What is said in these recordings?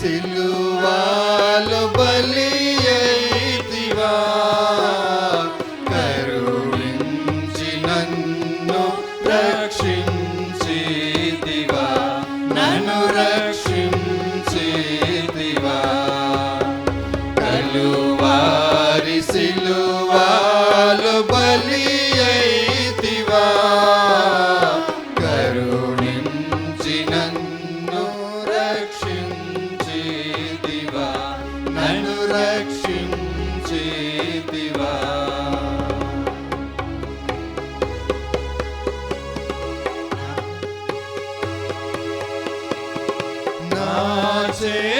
సిలువాలు say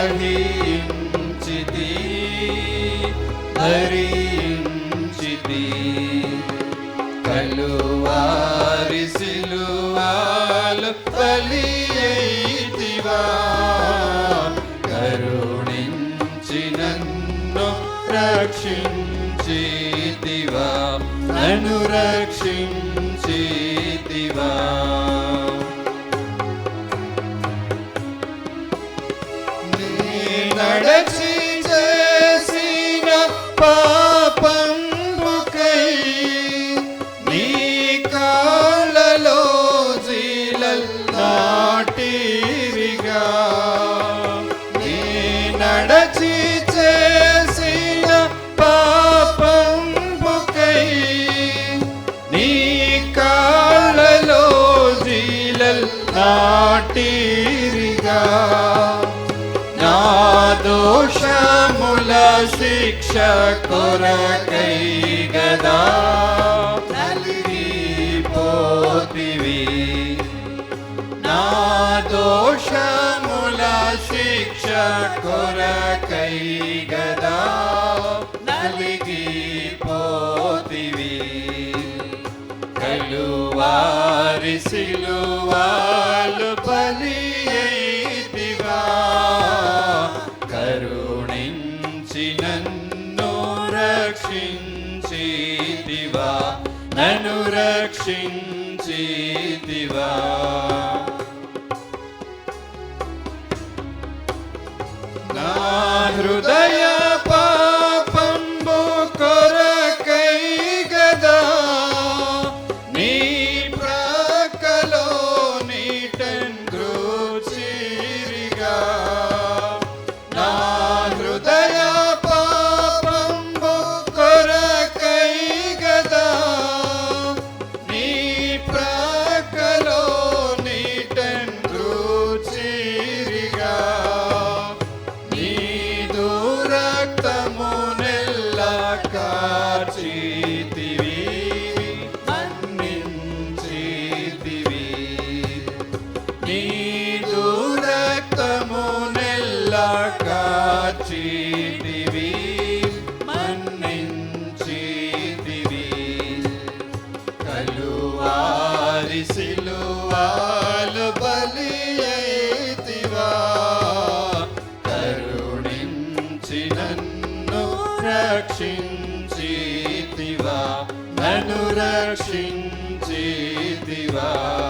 గ్రహించితి ధరించితి. Calvary సిలువాలు బలియైతివా కరుణించినన్ను రక్షించితివా. నన్ను రక్షించితివా. నా దోషముల శిక్ష కొరకై గదా. పోతివి. నా దోషముల శిక్ష కొరకై గదా. నలిగి పోతివి. కలువారి సిలువ రక్షించితివా నా హృదయ रक्षिञ्चिति वा ननु रक्षिञ्चिति वा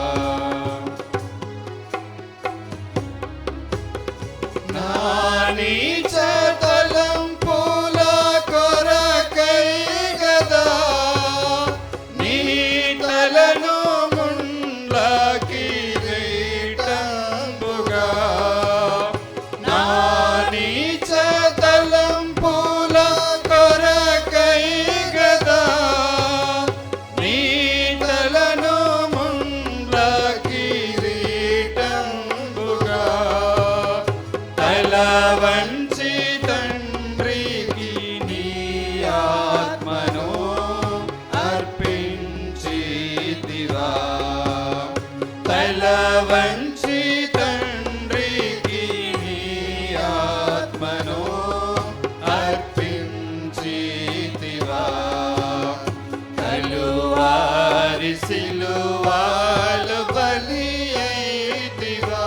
తల వంచి తండ్రికి నీ ఆత్మను అర్పించితివా కలువారి సిలువాలు బలి అయితివా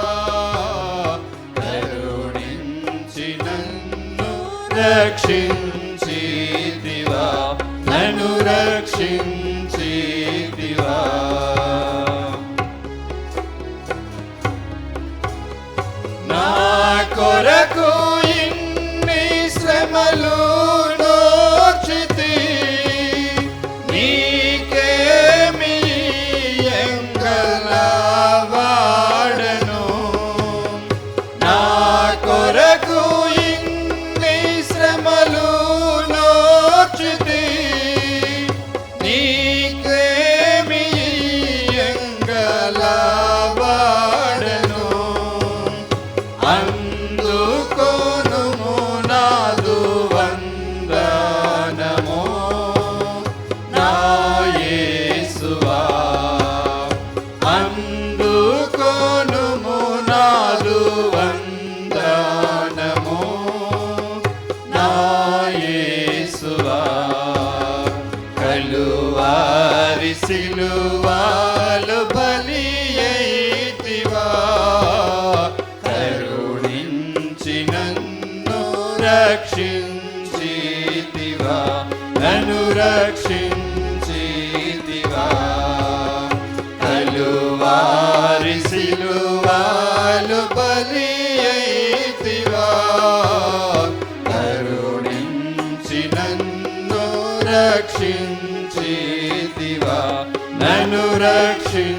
కరుణించి నన్ను రక్షించితివా నన్ను నా సిలువాలు బలి అయితివా కరుణించి నన్ను రక్షించితివా. నన్ను రక్షించితివా. కలువారి సిలువాలు బలి అయితివా కరుణించి నన్ను నన్ను రక్షించితివా